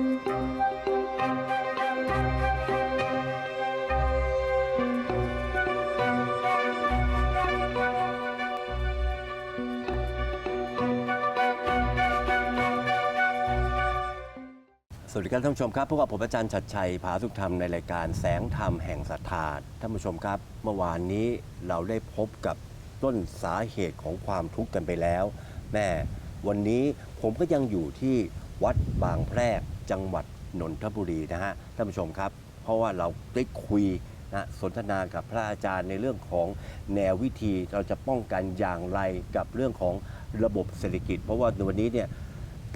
สวัสดีครับท่านผู้ชมครับพบกับผมอาจารย์ชัดชัยผาสุขธรรมในรายการแสงธรรมแห่งศรัทธาท่านผู้ชมครับ เมื่อวานนี้เราได้พบกับต้นสาเหตุของความทุกข์กันไปแล้วแม่วันนี้ผมก็ยังอยู่ที่วัดบางแพรก จังหวัดนนทบุรีนะฮะท่านผู้ชมครับ เพราะว่าเราได้คุยนะสนทนากับพระอาจารย์ในเรื่องของแนววิธีเราจะป้องกันอย่างไรกับเรื่องของระบบเศรษฐกิจ เพราะว่าในวันนี้เนี่ย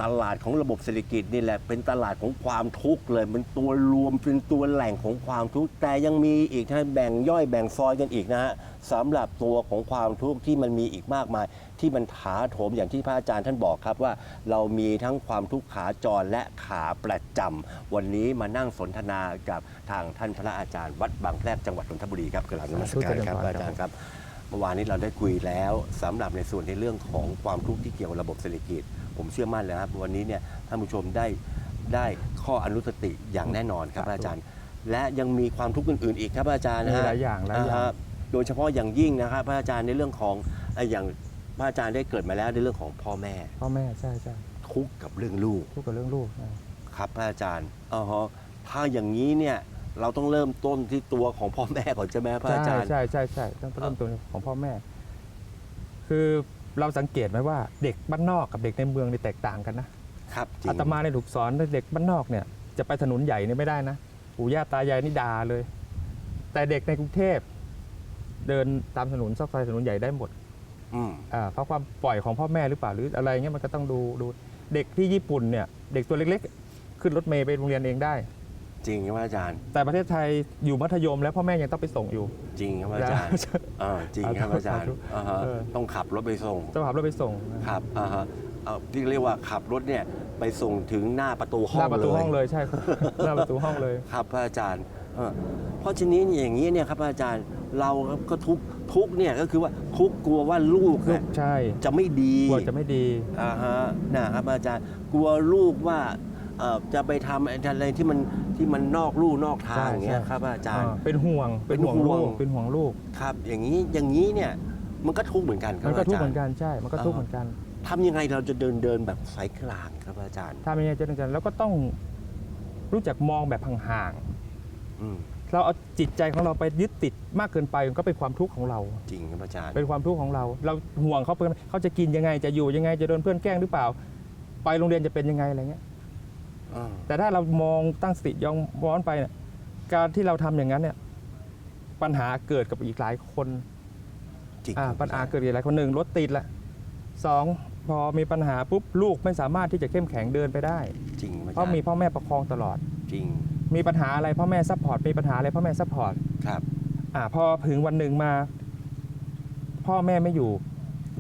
ตลาดของระบบเศรษฐกิจนี่แหละเป็นตลาดของความทุกข์เลย มันตัวรวมเป็นตัวแหล่งของความทุกข์แต่ยังมีอีกนะแบ่งย่อยแบ่งซอยกันอีกนะฮะสำหรับตัวของความทุกข์ที่มันมีอีกมากมาย ที่มันถาโถมอย่างที่พระอาจารย์ท่านบอกครับว่า เรามีทั้งความทุกข์ขาจรและขาประจำวันนี้มานั่งสนทนากับทางท่านพระอาจารย์วัดบางแพรกจังหวัดนนทบุรีครับกราบนมัสการครับพระอาจารย์ครับเมื่อวานนี้เราได้คุยแล้วสำหรับในส่วนในเรื่องของความทุกข์ที่เกี่ยวกับระบบเศรษฐกิจ ผมเชื่อมั่นเลยครับ วันนี้เนี่ยท่านผู้ชมได้ได้ข้ออนุสติอย่างแน่นอนครับครับอาจารย์ และยังมีความทุกข์อื่นๆอีกครับอาจารย์นะมีฮะหลายอย่างหลายอย่างฮะโดยเฉพาะอย่างยิ่งนะครับพระอาจารย์ในเรื่องของเอ่ออย่างพระอาจารย์ได้เกิดมาแล้วในเรื่องของพ่อแม่พ่อแม่ใช่ใช่ทุกข์กับเรื่องลูก พูดกับเรื่องลูกนะ ครับพระอาจารย์อ๋อฮะถ้าอย่างนี้เนี่ยเราต้องเริ่มต้นที่ตัวของพ่อแม่ก่อนใช่ไหมพระอาจารย์ ใช่ใช่ใช่ต้องเริ่มต้นของพ่อแม่ คือ เราสังเกตไหมว่าเด็กบ้านนอกกับเด็กในเมืองนี่แตกต่างกันนะครับจริงอาตมาในยถูกสอนให้เด็กบ้านนอกเนี่ยจะไปถนนใหญ่นี่ไม่ได้นะปู่ย่าตายายนี่ด่าเลย แต่เด็กในกรุงเทพ เดินตามถนนซอกซอยถนนใหญ่ได้หมดอืมอ่าเพราะความปล่อยของพ่อแม่หรือเปล่าหรืออะไรเงี้ยมันก็ต้องดูดูเด็กที่ญี่ปุ่นเนี่ย เด็กตัวเล็กๆ ขึ้นรถเมย์ไปโรงเรียนเองได้ จริงครับอาจารย์ แต่ประเทศไทยอยู่มัธยม แล้วพ่อแม่ยังต้องไปส่งอยู่ จริงครับอาจารย์เออจริงครับอาจารย์อ่าฮะเออ ต้องขับรถไปส่งต้องขับรถไปส่งครับอ่าฮะเอาที่เรียกว่าขับรถเนี่ยไปส่งถึงหน้าประตูห้หองน้าประตูเลยห้องเลยใช่ครับ หน้าประตูห้องเลย ครับพระอาจารย์เออเพราะฉะนี้เนี่ยอย่างนี้เนี่ยครับพระอาจารย์เราก็ทุกข์ทุกข์เนี่ยก็คือว่าทุกข์กลัวว่าลูกลูเนี่ยกใช่จะไม่ดี กลัวจะไม่ดี อ่าฮะนะครับอาจารย์กลัวลูกว่า เอ่อจะไปทำอะไรที่มันที่มันนอกลู่นอกทางใช่อย่างเงี้ยใช่ครับอาจารย์ อ่าเป็นห่วงเป็นห่วงเป็นห่ลูวงกเป็นห่วงลูกครับ อย่างนี้อย่างนี้เนี่ยมันก็ทุกข์เหมือนกันครับมันก็อาทุกข์จารเหมือย์นกันใช่ มันก็ทุกข์เหมือนกันทำยังไงเราจะเดินเดินแบบสายกลางครับอาจารย์ถ้าไม่ใช่เจริญกันแล้วก็ต้องรู้จักมองแบบห่างอืมๆเราเอาจิตใจของเราไปยึดติดมากเกินไปมันก็เป็นความทุกข์ของเรา จริงครับอาจารย์ เป็นความทุกข์ของเรา เราห่วงเขาเพื่อนเขาจะกินยังไงจะอยู่ยังไงจะโดนเพื่อนแกล้งหรือเปล่า ไปโรงเรียนจะเป็นยังไงอะไรเงี้ยอ่า แต่ถ้าเรามองตั้งสติย้อนย้อนไปเนี่ยการที่เราทำอย่างนั้นเนี่ยปัญหาเกิดกับอีกหลายคนจริงอ่าครับปัญหาอจรย์เกิดกับอีกหลายคนหนึ่งรถติดละสองพอมีปัญหาปุ๊บลูกไม่สามารถที่จะเข้มแข็งเดินไปได้ จริงครับอาเพจารราะย์มีพ่อแม่ประคองตลอด จริงมีปัญหาอะไรพ่อแม่ซัพพอร์ตมีปัญหาอะไรพ่อแม่ซัพพอร์ตครับ อ่าพอถึงวันหนึ่งมา พ่อแม่ไม่อยู่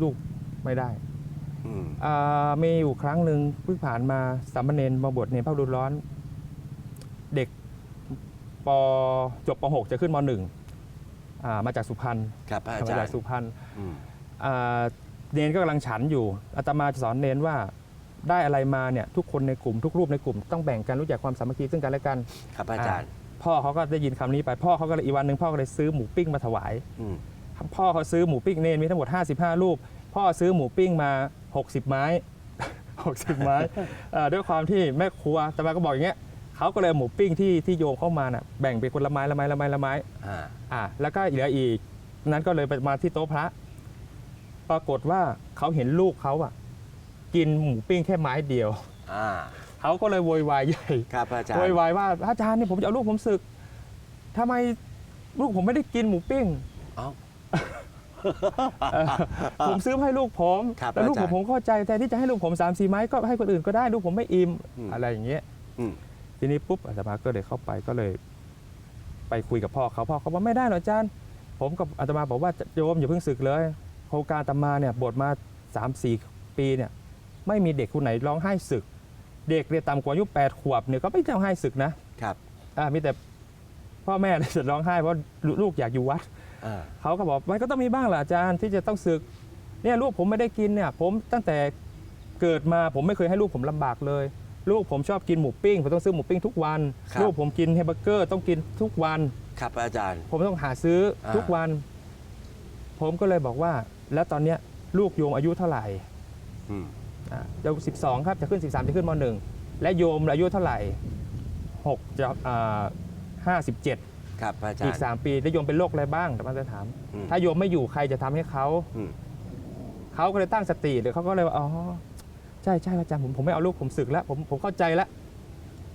ลูกไม่ได้อื มอ่ามีอยู่ครั้งหนึ่งเพิ่งผ่านมาสามเณรมาบวชเนรพระดูร้อน เด็กปจบป .6 จะขึ้นม .1 อ่ามาจากสุพรรณครับพระอามาจารจากย์สุพรรณอืมอ่าเนรก็กำลังฉันอยู่อาตมาจะสอนเนรว่าได้อะไรมาเนี่ยทุกคนในกลุ่มทุกรูปในกลุ่มต้องแบ่งกันรู้จักความสามัคคีซึ่งกันและกันครับอาจารย์ พ่อเขาก็ได้ยินคำนี้ไปพ่อเขาก็เลยอีกวันหนึ่งพ่อก็เลยซื้อหมูปิ้งมาถวายอืมพ่อเขาซื้อหมูปิ้งเนรมีทั้งหมด 55ลูกพ่อซื้อหมูปิ้งมา 60 ไม้ 60 ไม้เอ่อด้วยความที่แม่ครัวแต่มาก็บอกอย่างเงี้ยเขาก็เลยเอาหมูปิ้งที่ที่โยมเข้ามาน่ะแบ่งเป็นคนละไม้ละไม้ละไม้ละไม้อ่าอะแล้วก็เหลืออีก นั้นก็เลยไปมาที่โต๊ะพระ ปรากฏว่าเขาเห็นลูกเขาอะ กินหมูปิ้งแค่ไม้เดียว อ่าเขาก็เลยโวยวายใหญ่ ครับอาจารโวย์ยวายว่าอาจารย์นี่ผมจะเอาลูกผมศึกทำไมลูกผมไม่ได้กินหมูปิ้งเอ้าเออ ผมซื้อมาให้ลูกผมครับแต่ลูกอาผจารมย์ ผมเข้าใจแทนที่จะให้ลูกผม3ามสี่ไม้ก็ให้คนอื่นก็ได้ลูกผมไม่อิ่มอืมอะไรอย่างเงี้ย อืม ทีนี้ปุ๊บอาตมาก็เลยเข้าไปก็เลย ไปคุยกับพ่อเขาพ่อเขาบอกไม่ได้หรอกอาจารย์ ผมกับอาตมาบอกว่าโยมอย่าเพิ่งศึกเลยโครงการอาตมาเนี่ยบทมา3 4ปีเนี่ย ไม่มีเด็กคนไหนร้องไห้ศึก เด็กเรียนต่ำกว่าอายุ8ขวบเนี่ยก็ไม่ร้องไห้ศึกนะครับ อ่ามีแต่พ่อแม่เลยจะร้องไห้เพราะลูกอยากอยู่วัดอ่า เขาก็บอกมันก็ต้องมีบ้างแหละอาจารย์ที่จะต้องศึกเนี่ยลูกผมไม่ได้กินเนี่ยผมตั้งแต่เกิดมาผมไม่เคยให้ลูกผมลำบากเลย ลูกผมชอบกินหมูปิ้งผมต้องซื้อหมูปิ้งทุกวันครับลูกผมกินแฮมเบอร์เกอร์ต้องกินทุกวันครับอาจารย์ ผมต้องหาซื้ออาทุกวัน ผมก็เลยบอกว่า แล้วตอนเนี้ยลูกโยมอายุเท่าไหร่อืมอ่าจะ12ครับจะขึ้น13จะขึ้นม .1 และโยมอายุเท่าไหร่6จะอ่า57 ครับอาจารอีก ย์ 3 ปีแล้วโยมเป็นโรคอะไรบ้างแต่มาจะถาม อืม ถ้าโยมไม่อยู่ใครจะทำให้เขาอืมเขาก็เลยตั้งสติเดี๋ยวเขาก็เลยว่าอ๋อใช่ใช่อาจารย์ผมผมไม่เอาลูกผมศึกแล้วผมผมเข้าใจแล้ว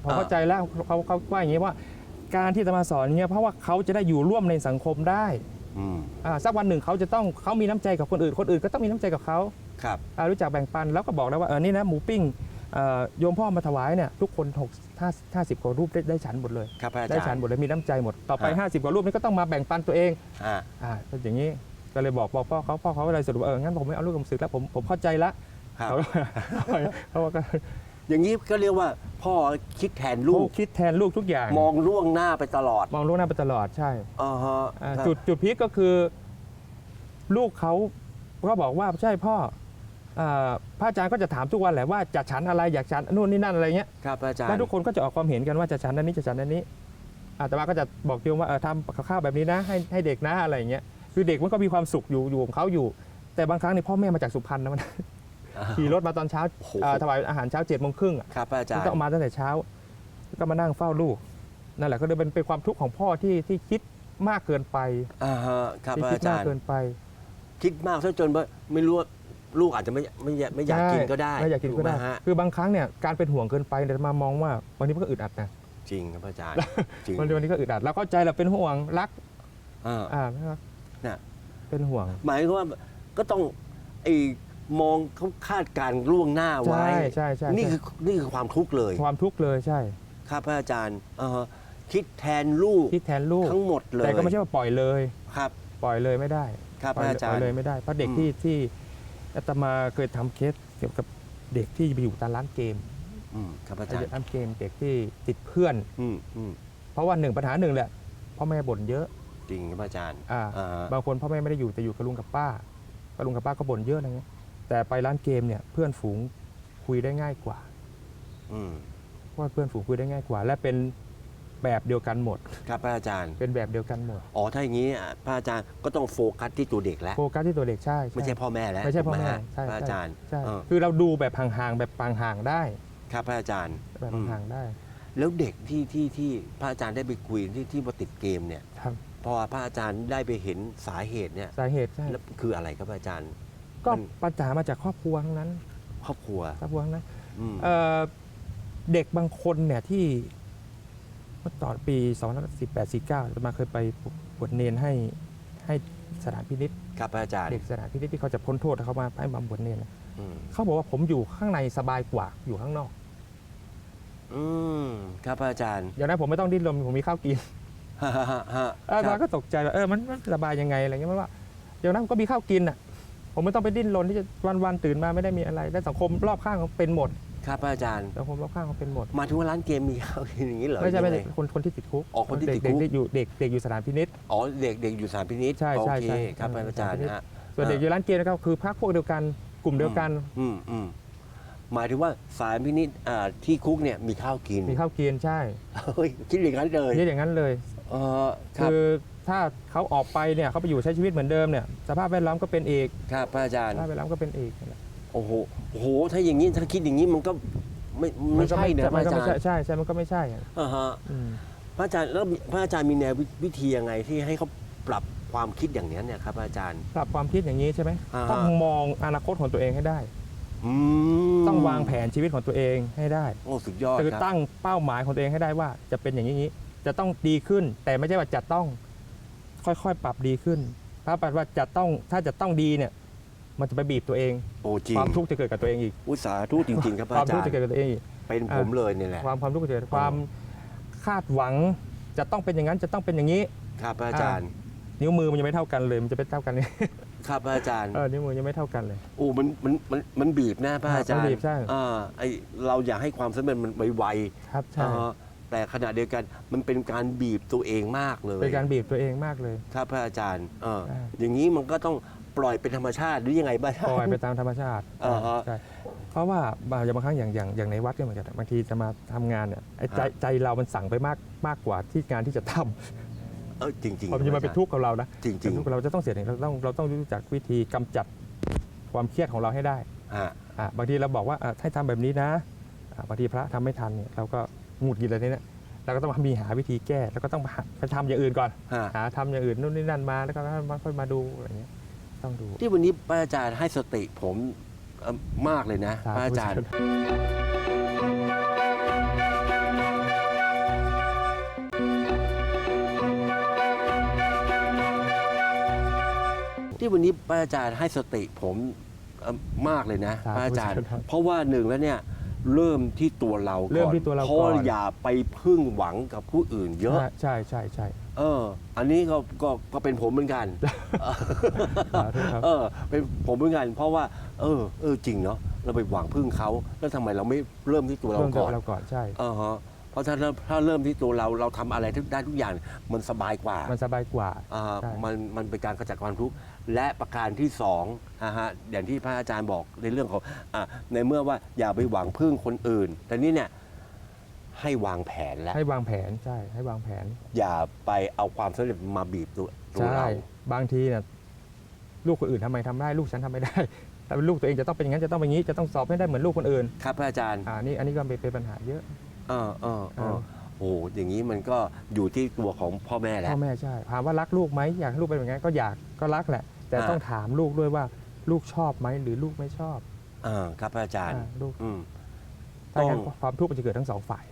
ผมเข้าใจแล้วเขาเขาว่าอย่างนี้ว่า การที่จะมาสอนอย่างเงี้ยเพราะว่าเขาจะได้อยู่ร่วมในสังคมได้อืมอ่าสักวันหนึ่งเขาจะต้องเขามีน้ำใจกับคนอื่นคนอื่นก็ต้องมีน้ำใจกับเขา ครับ อ่ารู้จักแบ่งปันแล้วก็บอกแล้วว่าเออนี่นะหมูปิ้งเอ่อ โยมพ่อมาถวายเนี่ยทุกคน6 5 50กว่ารูปได้ได้ฉันหมดเลย ครับอาได้จารฉันย์หมดเลยมีน้ำใจหมดต่อไปฮะ50 กว่ารูปนี้ก็ต้องมาแบ่งปันตัวเองอ่า อ่าก็อย่างนี้ก็เลยบอกบอกพ่อเขาพ่อเขาก็เลยสรุปว่าเอองั้นผมไม่เอาลูกผมศึกแล้วผมผมเข้าใจละครับ เขาเขาก็อย่างนี้ก็เรียกว่าพ่อคิดแทนลูลูกกคิดแทนลูกทุกอย่าง มองล่วงหน้าไปตลอดมองลูกหน้าไปตลอดใช่อ่าฮะอ่าครับจุดจุดพีคก็คือ ลูกเขาก็บอกว่าใช่พ่ออ่า พระอาจารย์ก็จะถามทุกวันแหละว่าจะฉันอะไรอยากฉันนู่นนี่นั่นอะไรเงี้ยครับอาจารย์แล้วทุกคนก็จะออกความเห็นกันว่าจะฉันอันนี้จะฉันอันนี้อาตมาก็จะบอกโยมว่าเออทำกับข้าวแบบนี้นะให้ให้เด็กนะอะไรอย่างเงี้ยคือเด็กมันก็มีความสุขอยู่อยู่ของเขาอยู่ แต่บางครั้งนี่พ่อแม่มาจากสุพรรณนะมันอ่าขี่รถมาตอนเช้าโอ้โหเอ่อถวายอาหารเช้าเจ็ดโมงครึ่งอะครับอาจารย์ต้องมาตั้งแต่เช้า ก็มานั่งเฝ้าลูกนั่นแหละก็เลยเป็นเป็นความทุกข์ของพ่อที่ที่คิดมากเกินไปอ่าฮะครับที่คิดอาจามากรย์เกินไป คิดมากซะจนว่าไม่รู้ว่า ลูกอาจจะไม่ไม่อยากไม่อยากกินก็ได้ไม่อยากกินก็ได้ ถูหมฮะคือบางครั้งเนี่ยการเป็นห่วงเกินไปเนี่ยมามองว่าวันนี้มันก็อึดอัดนะจริงครับอาจารย์จริงวันนี้วันนี้ก็อึดอัดเราเข้าใจเราเป็นห่วงรักอ่าอ่านะครับน่ะเป็นห่วง หมายความว่าก็ต้องไอ้มองเขาคาดการณ์ล่วงหน้าไว้ใช่ใช่ใช่ นี่คือนี่คือความทุกข์เลยความทุกข์เลยใช่ ครับอาจารย์อ่าฮะคิดแทนลูกคิดแทนลูก ทั้งหมดเลยแต่ก็ไม่ใช่ว่าปล่อยเลย ครับ ปล่อยเลยไม่ได้ครับปล่อยอาจารปล่ย์อยเลยไม่ได้เพราะเด็กอืม ที่ที่ อาตมาเคยทำเคสเกี่ยวกับเด็กที่ไปอยู่ตามร้านเกมอืมครับอาจารย์ร้านเกมเด็กที่ติดเพื่อนอืมอืมเพราะว่าหนึ่งปัญหาหนึ่งแหละพ่อแม่บ่นเยอะจริงครับอาจารย์อ่าอ่าฮะบางคนพ่อแม่ไม่ได้อยู่แต่อยู่กับลุงกับป้าก็ลุงกับป้าก็บ่นเยอะอะไรเงี้ยแต่ไปร้านเกมเนี่ยเพื่อนฝูงคุยได้ง่ายกว่าอืมเพราะว่าเพื่อนฝูงคุยได้ง่ายกว่า และเป็น แบบเดียวกันหมด ครับอาจารย์ เป็นแบบเดียวกันหมด อ๋อถ้าอย่างนี้อะพระอาจารย์ก็ต้องโฟกัสที่ตัวเด็กแล้ว โฟกัสที่ตัวเด็กใช่ ไม่ใช่พ่อแม่แล้วไม่ใช่พ่อถูกหแม่ฮะใช่พระอาใช่จารย์ใช่เออคือเราดูแบบห่างๆแบบห่างๆได้ ครับพระอาจารย์แบบอืมห่างๆได้แล้วเด็กที่ที่ที่พระอาจารย์ได้ไปคุยที่ที่มาติดเกมเนี่ย ครับพอพระอาจารย์ได้ไปเห็นสาเหตุเนี่ยสาเหตุใช่แล้วคืออะไรครับอาจารย์ ก็มัน ปัญหามาจากครอบครัวทั้งนั้นครอบครัวครอบครัวทั้งนั้นอืมเอ่อเด็กบางคนเนี่ยที่ เมื่อตอนปี2018 49จะมาเคยไปบวชเนนให้ให้สถานพินิษครับพระอาจารย์เด็กสถานพินิษที่เขาจะพ้นโทษแล้วเขามาให้มาบวชเนนน่ะอืมเขาบอกว่าผมอยู่ข้างในสบายกว่าอยู่ข้างนอก อืมครับพระอาจารย์อย่างนั้นผมไม่ต้องดิ้นรนผมมีข้าวกินฮ่าฮ่าฮ่าฮ่าเออคมารับก็ตกใจว่าเออมันมันสบายยังไงอะไรเงี้ยมันว่าอย่างนั้นผมก็มีข้าวกินอะ ผมไม่ต้องไปดิ้นรนที่จะวันๆตื่นมาไม่ได้มีอะไร และสังคมรอบข้างเขาเป็นหมด ครับพระอาจารย์สังคมรอบข้างเขาเป็นหมด มาถึงว่าร้านเกมมีข้าวกินอย่างนี้เหรอไม่ใช่ไม่ใช่ยังง คนคนที่ติดคุกอ๋อคนที่ติดคุก เด็กเด็กอยู่เด็กเด็กอยู่สถานพินิษ อ๋อเด็กเด็กอยู่สถานพินิษใช่ใช่โอเคใช่ครับพระอาจารย์สถานพินิจ ฮะ ส่วนเด็กอยู่ร้านเกมนะครับคือพักพวกเดียวกันกลุ่มเดียวกันอืมอืมหมายถึงว่าสารพินิษอ่าที่คุกเนี่ยมีข้าวกินมีข้าวกินใช่เฮ้ยคิดอย่างนั้นเลยนี่อย่างนั้นเลย เออครับคือถ้าเขาออกไปเนี่ยเขาไปอยู่ใช้ชีวิตเหมือนเดิมเนี่ยสภาพแวดล้อมก็เป็นเอกครับพระอาจารสย์ภาพแวดล้อมก็เป็นเอก โอ้โหโอ้โห ถ้าอย่างนี้ถ้าคิดอย่างนี้มันก็ไม่ไม่ใช่เนอะพมัระนก็อาจาไม่รใช่ย์ใช่ใช่มันก็ไม่ใช่อะอ่าฮะอืม พระอาจารย์แล้วพระอาจารย์มีแนววิธียังไงที่ให้เขาปรับความคิดอย่างนี้เนี่ยครับพระอาจารย์ ปรับความคิดอย่างนี้ใช่ไหมอ่าฮะ ต้องมองอนาคตของตัวเองให้ได้ อืมต้องวางแผนชีวิตของตัวเองให้ได้โอ้สุดยอดคือครับตั้งเป้าหมายของตัวเองให้ได้ว่าจะเป็นอย่างนี้จะต้องดีขึ้น แต่ไม่ใช่ว่าจะต้องค่อยๆ ปรับดีขึ้นเพราะแปลว่าจะต้องถ้าจะต้องดีเนี่ย มันจะไปบีบตัวเอง โอ้จริงความทุกข์จะเกิดกับตัวเองอีก อุตสาห์ทุจริง ๆ ครับพความระอาทุจากรข์จะย์เกิดกับตัวเองอีก เป็นผมเลยเนี่ยแหละ ความความทุกข์จะเกิดความคาดหวังจะต้องเป็นอย่างนั้นจะต้องเป็นอย่างนี้ ครับพระอาจารย์ นิ้วมือมันยังไม่เท่ากันเลยมันจะเป็นเท่ากันเลยครับพระอาจารย์ เออนิ้วมือยังไม่เท่ากันเลย โอ้ มัน มัน มัน มันบีบหน้าพระอาจารมันย์บีบใช่ อ่าไอเราอยากให้ความสำเร็จมันไวครับๆใช่อ่าแต่ขณะเดียวกันมันเป็นการบีบตัวเองมากเลยเป็นการบีบตัวเองมากเลย ครับพระอาจารย์เอออ่าอย่างนี้มันก็ต้อง ปปล่อยเป็นธรรมชาติหรือยังไงบ้าง ปล่อยไปตามธรรมชาติอ่าฮะ ใช่เพราะว่าบางอย่างบางครั้งอย่างอย่างอย่างในวัดก็เหมือนกันบางทีจะมาทำงานเนี่ยไอ้ใจฮะใจเรามันสั่งไปมากมากกว่าที่งานที่จะทำ เออจริงๆพอมันจะมาเป็นทุกข์กับเรานะจริงเป็นทุกข์กับเราจะต้องเสียเองเราต้องเราต้องรู้จักวิธีกำจัดความเครียดของเราให้ได้ๆฮะอะบางทีเราบอกว่าอะให้ทำแบบนี้นะอะบางทีพระทำไม่ทันเนี่ยเราก็หงุดหงิดอะไรเนี่ยเราก็ต้องมีหาวิธีแก้แล้วก็ต้องหาไปทำอย่างอื่นก่อน ฮะ หาทำอย่างอื่นนู่นนี่นั่นมาแล้วก็ค่อยมาดูอะไรเงี้ย ต้องดู ที่วันนี้พระอาจารย์ให้สติผมเอ่อมากเลยนะสาธุพระอาจารย์ ที่วันนี้พระอาจารย์ให้สติผมเอ่อมากเลยนะสาธุพระอาจารย์สาธุเพราะว่าหนึ่งแล้วเนี่ยเริ่มที่ตัวเราก่อนเริ่มที่ตัวเราเพราะก่อนอย่าไปพึ่งหวังกับผู้อื่นเยอะ ใช่ใช่ใช่ เออ อันนี้ก็ก็ก็เป็นผมเหมือนกันสาธุครับเออ เป็นผมเหมือนกัน เพราะว่า เออ เออจริงเนาะเราไปหวังพึ่งเขาแล้วทำไมเราไม่เริ่มที่ตัวเราเริ่มก่จากอนเราก่อนใช่ เออฮะเพราะถ้าเริ่มถ้าเริ่มที่ตัวเราเราทำอะไรทุกได้ทุกอย่างมันสบายกว่า มันสบายกว่า อ่าใช่ มันมันเป็นการกระจัดความทุกข์และประการที่สองนะฮะอย่างที่พระอาจารย์บอกในเรื่องของอะในเมื่อว่าอย่าไปหวังพึ่งคนอื่น แต่นี่เนี่ย ให้วางแผนแล้ว ให้วางแผนใช่ให้วางแผนอย่าไปเอาความสำเร็จมาบีบตัวตัวใช่เราบางทีเนี่ยลูกคนอื่นทำไมทำได้ ลูกฉันทำไม่ได้ แต่ลูกตัวเองจะต้องเป็นอย่างนั้นจะต้องเป็นอย่างนี้จะต้องสอบให้ได้เหมือนลูกคนอื่นครับพระอาจารย์อ่านี่อันนี้ก็เป็นเป็นปัญหาเยอะ เออเออเออเออโอ้อย่างนี้มันก็อยู่ที่ตัวของพ่อแม่แหละ พ่อแม่ใช่ถามว่ารักลูกไหมอยากให้ลูกเป็นอย่างนั้นก็อยากก็รักแหละ แต่อ่า ต้องถามลูกด้วยว่าลูกชอบไหมหรือลูกไม่ชอบเออครับพระอาจารย์ อ่าลูกอืม ถ้างั้นต้อง ความทุกข์มันจะเกิดทั้งสองฝ่าย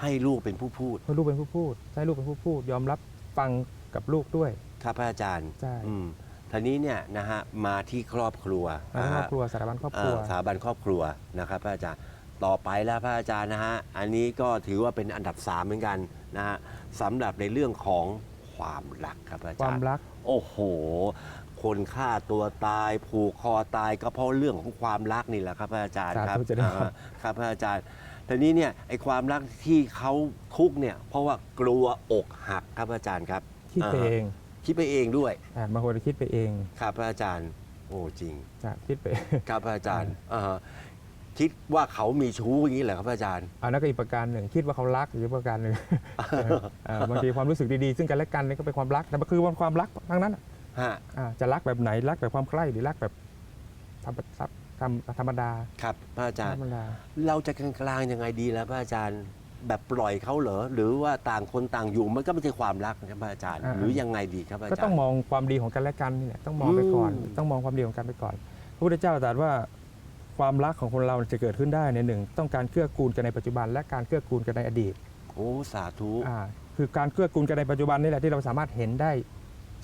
ให้ลูกเป็นผู้พูดให้ลูกเป็นผู้พูดให้ลูกเป็นผู้พูด ยอมรับฟังกับลูกด้วย ครับพระอาจารย์ใช่ อืมทีนี้เนี่ยนะฮะมาที่ครอบครัวแล้วนะครอฮะบครัวสถาบันครอบคเอ่รัวอสถาบันครอบครัวนะครับพระอาจารย์ต่อไปแล้วพระอาจารย์นะฮะอันนี้ก็ถือว่าเป็นอันดับสามเหมือนกันนะฮะสำหรับในเรื่องของความรักครับพระอาควาจารมย์ รัก โอ้โห คนฆ่าตัวตาย ผูกคอตายก็เพราะเรื่องของความรักนี่แหละครับพระอาจารย์สาธุครับจะได้ อ่าครับพระอาจารย์ ทีนี้เนี่ยไอ้ความรักที่เขาทุกข์เนี่ยเพราะว่ากลัวอกหักครับพระอาจารย์ครับคิดไปเองคิดไปเองด้วยอ่าบางคนคิดไปเองครับพระอาจารย์โอ้จริงจะคิดไปเองครับพระอาจารย์อ่าฮะคิดว่าเขามีชู้อย่างนี้เหรอครับพระอาจารย์อันนั้นก็อีกประการหนึ่งคิดว่าเขารักอีกประการหนึ่งเออเออบางทีความรู้สึกดีๆ ซึ่งกันและกันนี่ก็เป็นความรักแต่มันคือวันความรักทั้งนั้นอะฮะอ่าจะรักแบบไหนรักแบบความใกล้หรือรักแบบธรรม ธรรมธรรมดาครับพระอาจารธย์ รรมดา เราจะกลางๆยังไงดีแล้วพระอาจารย์แบบปล่อยเขาเหรอหรือว่าต่างคนต่างอยู่มันก็ไม่ใช่ความรักนะครับพระอาจารย์ อ่า หรือยังไงดีครับพระอาก็จารย์ ต้องมองความดีของกันและกันนี่แหละต้องมองไปก่อน อืม ต้องมองความดีของกันไปก่อนพระพุทธเจ้าตรัสว่าความรักของคนเราจะเกิดขึ้นได้ในหนึ่งต้องการเกื้อกูลกันในปัจจุบัน และการเกื้อกูลกันในอดีตโอ้สาธุอ่าคือการเกื้อกูลกันในปัจจุบันนี่แหละที่เราสามารถเห็นได้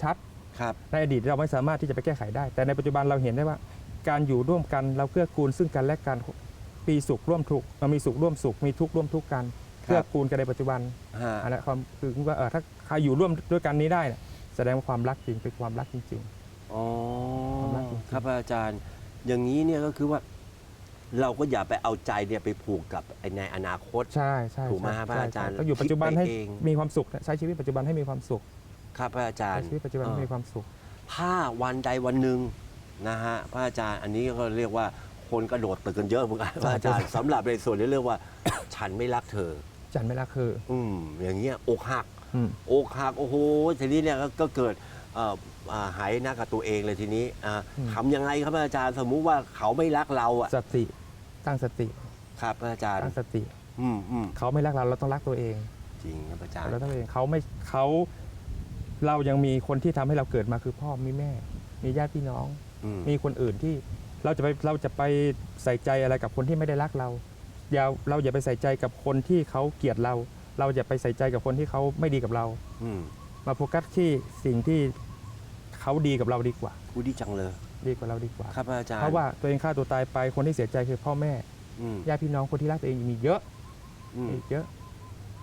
ชัด ครับ ในอดีตเราไม่สามารถที่จะไปแก้ไขได้ แต่ในปัจจุบันเราเห็นได้ว่า การอยู่ร่วมกันเราเกื้อกูลซึ่งกันและกันมีสุขร่วมทุกข์เรามีสุขร่วมสุขมีทุกข์ร่วมทุกข์กันครับเกื้อกูลกันในปัจจุบันฮะอันนั้นความคือว่าเออถ้าใครอยู่ร่วมด้วยกันนี้ได้เนี่ยแสดงว่าความรักจริงเป็นความรักจริงอ๋อความรักจริงๆครับพระอาจารย์ อย่างนี้เนี่ยก็คือว่า เราก็อย่าไปเอาใจเนี่ยไปผูกกับไอ้ในอนาคตๆใช่ใช่ถูกไหมใช่ฮะพระอาจารย์ใช่ต้องอยู่ปัจจุบันคิดไปให้เองมีความสุขใช้ชีวิตปัจจุบันให้มีความสุข ครับพระอาจารใช้ย์ชีวิตปัจจุบันให้มีความสุขถ้าวันใดวันหนึ่ง นะฮะพระอาจารย์อันนี้ก็เรียกว่าคนกระโดดตึกกันเยอะเหมือนกันพระอาจารย์สำหรับในส่วนที่เรียกว่า ฉันไม่รักเธอ จันไม่รักคือ อืมอย่างเงี้ยอกหักอืม อกหักโอ้โหทีนี้เนี่ยก็ก็เกิดเอ่ออ่าหายหน้ากับตัวเองเลยทีนี้อ่าอืมทำยังไงครับอาจารย์สมมุติว่าเขาไม่รักเราอะสติตั้งสติครับอาจารย์ตั้งสติ อืมอืมเขาไม่รักเราเราต้องรักตัวเองจริงครับอาจารย์เราต้องรักตัวเองเขาไม่เขาเรายังมีคนที่ทำให้เราเกิดมาคือพ่อมีแม่ มีญาติพี่น้องอื มมีคนอื่นที่เราจะไปเราจะไปใส่ใจอะไรกับคนที่ไม่ได้รักเราอย่าเราอย่าไปใส่ใจกับคนที่เขาเกลียดเรา เราอย่าไปใส่ใจกับคนที่เขาไม่ดีกับเราอืมมาโฟกัสที่สิ่งที่เขาดีกับเราดีกว่า กูดีจังเลย ดีกว่าเราดีกว่า ครับอาจารย์เพราะว่าตัวเองฆ่าตัวตายไปคนที่เสียใจคือพ่อแม่อืมญาติพี่น้องคนที่รักตัวเองมีเยอะอืมมีเยอะ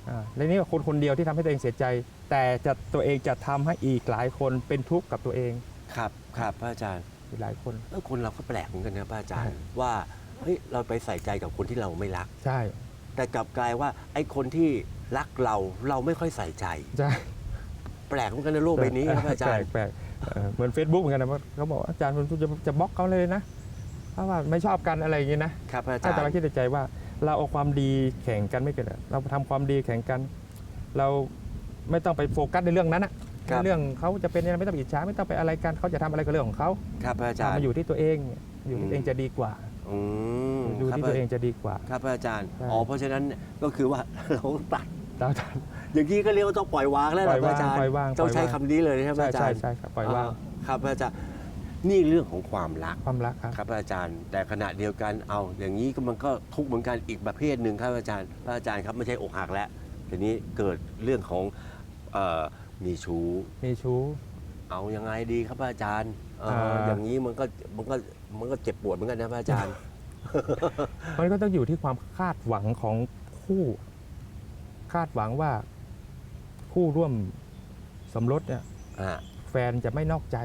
อ่าและนี่ก็คนคนเดียวที่ทำให้ตัวเองเสียใจ แต่จะตัวเองจะทำให้อีกหลายคนเป็นทุกข์กับตัวเอง ครับครับพระอาจารย์อีก หลายคนเออคนเราก็แปลกเหมือนกันนะพระอาจารย์ใช่ว่าเฮ้ยเราไปใส่ใจกับคนที่เราไม่รัก ใช่ แต่กลับกลายว่าไอ้คนที่รักเราเราไม่ค่อยใส่ใจ ใช่แปลกเหมือนกันในโลกใบนี้ครับอาจารย์แปลกแปลกเออเหมือน Facebook เหมือนกันนะว่าเขาบอกว่าอาจารย์คุณจะจะบล็อกเขาเลยนะเพราะว่าไม่ชอบกันอะไรอย่างงี้นะ ครับพระอาจาถ้ารแต่เราย์คิดในใจว่าเราเอาความดีแข่งกันไม่เกิดอะเราทำความดีแข่งกัน เราไม่ต้องไปโฟกัสในเรื่องนั้นอะ ในเรื่องเขาจะเป็นยังไงไม่ต้องไปอิจฉาไม่ต้องไปอะไรกันเขาจะทำอะไรก็เรื่องของเขาครับพระอาจารย์มาอยู่ที่ตัวเองเนี่ยอยู่ที่ตัวเองจะดีกว่า อืมดูครับที่พระตัวเองจะดีกว่า ครับพระอาจารย์ ใช่ อ๋อ เพราะฉะนั้นก็คือว่า เราต้องตัด แล้วอาจารย์ อย่างนี้ก็เรียกว่าต้องปล่อยวางแล้วปล่นะอยพระวางอาจารย์ปล่อยวางต้องใช้ปล่อยวางคำนี้เลยใช่ไหมใช่อาจาใช่รย์ใช่ครับปล่อยวางอ่ครับพระอาจารย์ นี่เรื่องของความรัก ความรักครับ ครับพระอาจารย์ แต่ขณะเดียวกันเอา อย่างนี้ก็มันก็ทุกข์เหมือนกันอีกประเภทหนึ่งครับอาจารย์พระอาจารย์ครับไม่ใช่อกหักแล้วทีนี้เกิดเรื่องของเอ่อ มีชู้ มีชู้ เอายังไงดีครับพระอาจารย์เอ่ออ่าอย่างนี้มันก็มันก็มันก็เจ็บปวดเหมือนกันนะพระอาจารย์ มันก็ต้องอยู่ที่ความคาดหวังของคู่ คาดหวังว่าคู่ร่วมสมรสเนี่ยอ่าแฟนจะไม่นอกใจ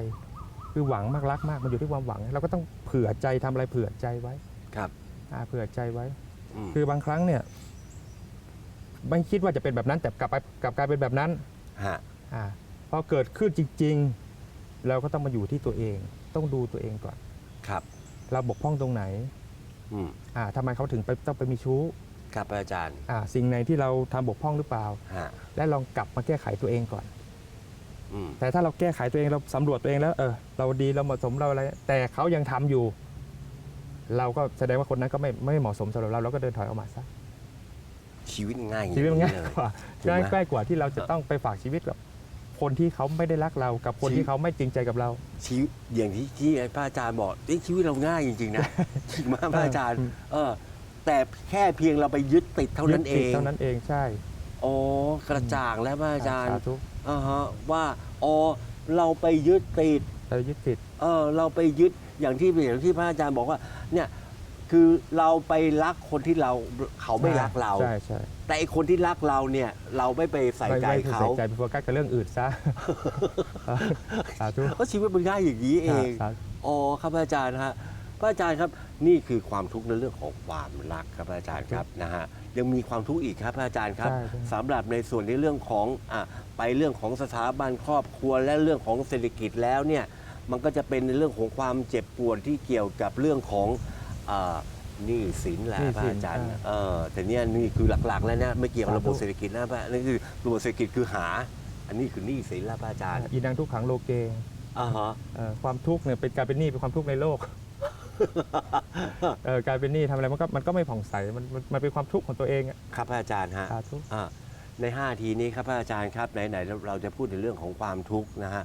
คือหวังมากรักมากมันอยู่ที่ความหวัง เราก็ต้องเผื่อใจทำอะไรเผื่อใจไว้ครับอ่าเผื่อใจไว้อืมคือบางครั้งเนี่ยไม่คิดว่าจะเป็นแบบนั้นแต่กลับไปกลับกลายเป็นแบบนั้น ฮะ อ่าพอเกิดขึ้นจริง ๆ เราก็ต้องมาอยู่ที่ตัวเอง ต้องดูตัวเองก่อน ครับ เราบกพร่องตรงไหนอืมอ่าทำไมเขาถึงไปต้องไปมีชู้ครับพระอาจารย์อ่าสิ่งไหนที่เราทำบกพร่องหรือเปล่า ฮะและลองกลับมาแก้ไขตัวเองก่อน อืมแต่ถ้าเราแก้ไขตัวเองเราสำรวจตัวเองแล้วเออเราดีเราเหมาะสมเราอะไร แต่เขายังทำอยู่ เราก็แสดงว่าคนนั้นก็ไม่ไม่เหมาะสมสำหรับเราเราก็เดินถอยออกมาซะชีวิตง่ายอย่างชีวิตมันง่ายเลยกว่าถูกไหม ง่ายใกล้กว่าที่เราจะต้องไปฝากชีวิตกับ คนที่เขาไม่ได้รักเรา กับคนชีวิตที่เขาไม่จริงใจกับเรา ชีวิตอย่างที่ที่พระอาจารย์บอกเอ้ยชีวิตเราง่ายจริงๆนะจริงมากพระอาจารย์อืมเออ แต่แค่เพียงเราไปยึดติดเท่านั้นเอยึดติดงเท่านั้นเองใช่อ๋อกระจ่างแล้วพระอาจารย์สาธุอ่าฮะว่าอ๋อเราไปยึดติด เรายึดติด เออเราไปยึดอย่างที่อย่างที่พระอาจารย์บอกว่าเนี่ย คือเราไปรักคนที่เราเขาไม่รักเรา ใช่ใช่แต่ไอคนที่รักเราเนี่ย เราไม่ไปใส่ใจไม่ไม่เขาใส่ใจไปโฟกัสกับเรื่องอื่นซะสาธุเพราะชีวิตมันง่ายอย่างนี้เองสาธุอ๋อครับพระอาจารย์ฮะพระอาจารย์ครับนี่คือความทุกข์ในเรื่องของความรักครับพระอาจารย์ครับนะฮะยังมีความทุกข์อีกครับพระอาจารย์ครับใช่ใช่สำหรับในส่วนในเรื่องของอะไปเรื่องของสถาบันครอบครัวและเรื่องของเศรษฐกิจแล้วเนี่ยมันก็จะเป็นในเรื่องของความเจ็บปวดที่เกี่ยวกับเรื่องของ อ่าหนี้สินแหละหนี้พระสินอาจารย์ใช่เออแต่เนี่ยนี่คือหลักๆ แล้วนะไม่เกี่ยวกับสาธุระบบเศรษฐกิจนะพระนี่คือระบบเศรษฐกิจคือหา อันนี้คือหนี้สินแล้วพระอาจารย์อีนังทุกขังโลเกอ่าฮะ เอ่อความทุกข์เนี่ยเป็นการเป็นหนี้เป็นความทุกข์ในโลกเออการเป็นหนี้ทำอะไรมันก็มันก็ไม่ผ่องใสมันมันมันเป็นความทุกข์ของตัวเองอะครับพระอาจารย์ฮะ สาธุ อ่าใน 5 ทีนี้ครับพระอาจารย์ครับไหนๆเราจะพูดถึงเรื่องของความทุกข์นะฮะ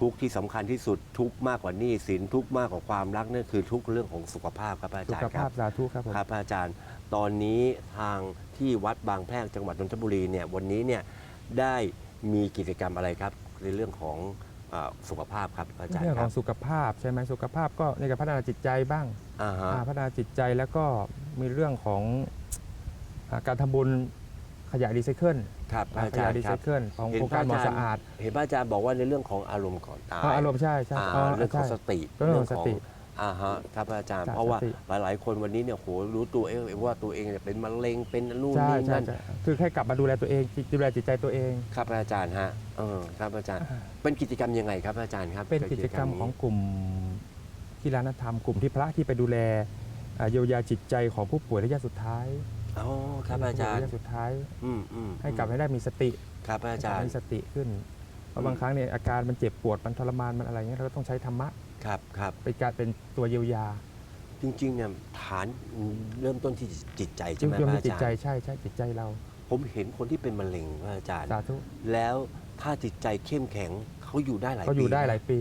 ทุกข์ที่สำคัญที่สุดทุกข์มากกว่าหนี้สินทุกข์มากกว่าความรักนั่นคือทุกข์เรื่องของสุขภาพครับพระอาสุจารขย์คภารัพบ สาธุครับผม ครับพระอาจารย์ตอนนี้ทางที่วัดบางแพรกจังหวัดนนทบุรีเนี่ยวันนี้เนี่ยได้มีกิจกรรมอะไรครับ ในเรื่องของอ่าสุขภาพครับพระอาจารย์เรื่องคขรัอบงสุขภาพใช่ไหมสุขภาพก็ในการพัฒนาจิตใจบ้างอ่าฮะอ่าพัฒนาจิตใจแล้วก็มีเรื่องของอ่าการทำบุญขยะรีไซเคิล ครับพระอาขจารยะย์รีคไซรับเคิลของเห็นโครงการพหมระออาจารย์สะอาดเห็นพระอาจารย์บอกว่าในเรื่องของอารมณ์ก่อนตายอ่าอารมณ์ใช่ใช่อ่าอ๋อเรื่องของใช่สติเรื่องของสติอ่าฮะครับอาจารย์ใช่เพราะว่าสติ หลายๆ คนวันนี้เนี่ยโหรู้ตัวเองว่าตัวเองเนี่ยเป็นมะเร็งเป็นนู่นใช่นี่ใช่นั่นใช่คือแค่กลับมาดูแลตัวเองดูแลจิตใจตัวเอง ครับอาจารย์ฮะเออครับอาจารย์ เป็นกิจกรรมยังไงครับอาจารย์ครับเป็นกิจกรรมของกลุ่มกีฬานธรรม กลุ่มที่พระที่ไปดูแลอ่าเยียวยาจิตใจของผู้ป่วยระยะสุดท้าย อ๋อครับอาจารย์ระยะสุดท้ายอืมอืมให้กลับให้ได้มีสติครับอาจารให้ย์มีสติขึ้นเพราะบางครั้งเนี่ยอาการมันเจ็บปวดมันทรมานมันอะไรเงี้ยเราก็ต้องใช้ธรรมะครับครับเป็นการเป็นตัวเยียวยา จริงๆเนี่ยฐานเริ่มต้นที่จิตใจใช่จึงไหมเพื่อพให้ระอาจิตจารใจย์ใช่ใช่จิตใจเรา ผมเห็นคนที่เป็นมะเร็งพระอาจารย์สาธุแล้วถ้าจิตใจเข้มแข็งเขาอยู่ได้หลายปีเขาอยู่ได้หลายปี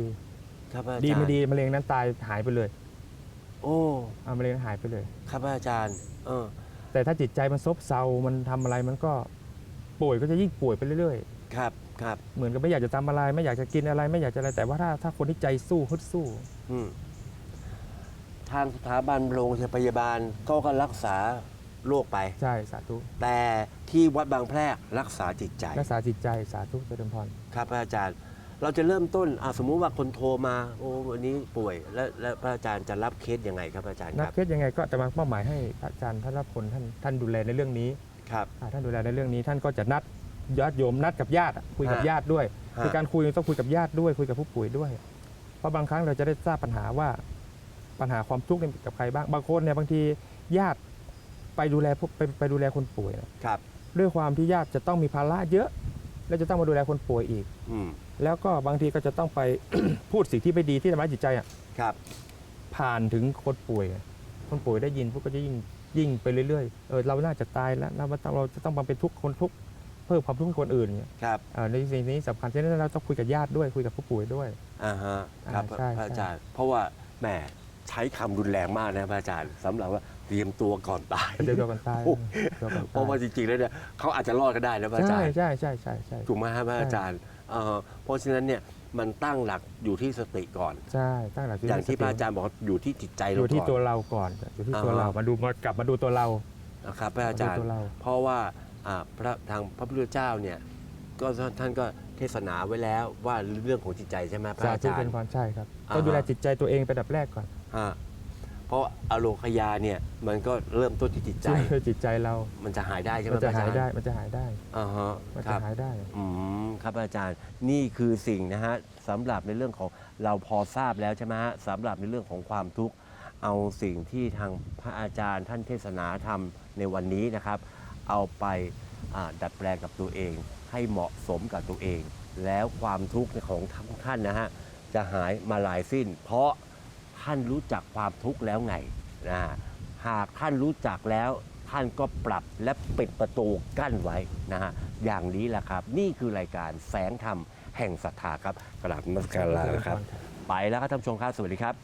ครับอาจารย์ดีไม่ดีมะเร็งนั้นตายหายไปเลย โอ้เอามะเร็งนั้นหายไปเลย ครับอาจารย์ เออ แต่ถ้าจิตใจมันซบเซา มันทำอะไรมันก็ป่วยก็จะยิ่งป่วยไปเรื่อยครับครับๆ เหมือนกับไม่อยากจะทำอะไร ไม่อยากจะกินอะไร ไม่อยากจะอะไร แต่ว่าถ้าถ้าคนที่ใจสู้ฮึดสู้ อืมทางสถาบันโรงพยาบาลก็ก็รักษาโรคไป ใช่สาธุ แต่ที่วัดบางแพรกรักษาจิตใจ รักษาจิตใจสาธุเจริญพร ครับพระอาจารย์ เราจะเริ่มต้นอะสมมุติว่าคนโทรมาโอ้วันนี้ป่วย แล้วแล้วพระอาจารย์จะรับเคสยังไงครับพระอาจารย์นัคกรับเคสยังไงก็จะมามอบหมายให้พระอาจารย์ท่านรับผลท่านท่านดูแลในเรื่องนี้ครับ อ่าท่านดูแลในเรื่องนี้ ท่านก็จะนัดญาติโยมนัดกับญาติอะคุยกับฮะญาติด้วยฮะ คือการคุยต้องคุยกับญาติด้วย คุยกับผู้ป่วยด้วย เพราะบางครั้งเราจะได้ทราบปัญหาว่าปัญหาความทุกข์เนี่ยกับใครบ้างบางคนเนี่ยบางทีญาติไปดูแลผู้ไปไปดูแลคนป่วยนะครับ ด้วยความที่ญาติจะต้องมีภาระเยอะ แล้วจะต้องมาดูแลคนป่วยอีก อืม แล้วก็บางทีก็จะต้องไป พูดสิ่งที่ไม่ดีที่ทำร้ายจิตใจอะครับผ่านถึงคนป่วยอะคนป่วยได้ยินพวกก็จะยิ่งยิ่งไปเรื่อยๆเออเราน่าจะตายแล้วเราไม่ต้องเราจะต้องมาเป็นทุกข์คนทุกข์เพิ่มความทุกข์ให้คนอื่นเนี่ย ครับเออในสิ่งนี้สำคัญฉะนั้นเราต้องคุยกับญาติด้วยคุยกับผู้ป่วยด้วย อ่าฮะครับอ่าใช่ พระอาใช่จารย์ เพราะว่าแหมใช้คำรุนแรงมากนะพระอาจารย์สำหรับว่าเตรียมตัวก่อนตาย เดี๋ยวตัวกันตายโอ้ตัวกันเพราะว่าตายจริงๆแล้วเนี่ยเขาอาจจะรอดก็ได้นะพระอาจาใช่รย์ใช่ใช่ใช่ใช่ ถูกไหมฮะพระอาจารย์ เอ่อเพราะฉะนั้นเนี่ยมันตั้งหลักอยู่ที่สติก่อน ใช่ตั้งหลักอย่างที่พระอาจารย์บอกว่าอยู่ที่จิตใจอเรายู่ที่ก่อนตัวเราก่อนอยู่ที่ตัวอ่าฮะเรามาดูมากลับมาดูตัวเรา นะครับพระอาจารย์ ดูตัวเรา เพราะว่าอ่าพระทางพระพุทธเจ้าเนี่ยก็ท่านก็เทศนาไว้แล้วว่าเรื่องของจิตใจใช่ไหมพระสาอาธุจารเป็นย์ความใช่ครับอ่าฮะต้องดูแลจิตใจตัวเองเป็นอันดับแรกก่อน ฮะ เพราะอโลคยาเนี่ยมันก็เริ่มต้นที่จิตใจคือจิตใจเรา มันจะหายได้ใช่ไหมมันจะพรหายอจรได้ มันจะหายได้ อ่าฮะมันคจะรับ หายได้ อืมครับอาจารย์นี่คือสิ่งนะฮะสำหรับในเรื่องของเราพอทราบแล้วใช่ไหมฮะสำหรับในเรื่องของความทุกข์เอาสิ่งที่ทางพระอาจารย์ท่านเทศนาธรรมในวันนี้นะครับ เอาไปอ่าดัดแปลงกับตัวเอง ให้เหมาะสมกับตัวเอง แล้วความทุกข์ของทั้งท่านนะฮะจะหายมาลายสิ้น เพราะ ท่านรู้จักความทุกข์แล้วไงนะฮะหากท่านรู้จักแล้วท่านก็ปรับและปิดประตูกั้นไว้นะฮะอย่างนี้แหละครับ นี่คือรายการแสงธรรมแห่งศรัทธาครับกราบนมัสการลานะครับ ไปแล้วครับท่านผู้ชมครับสวัสดีครับ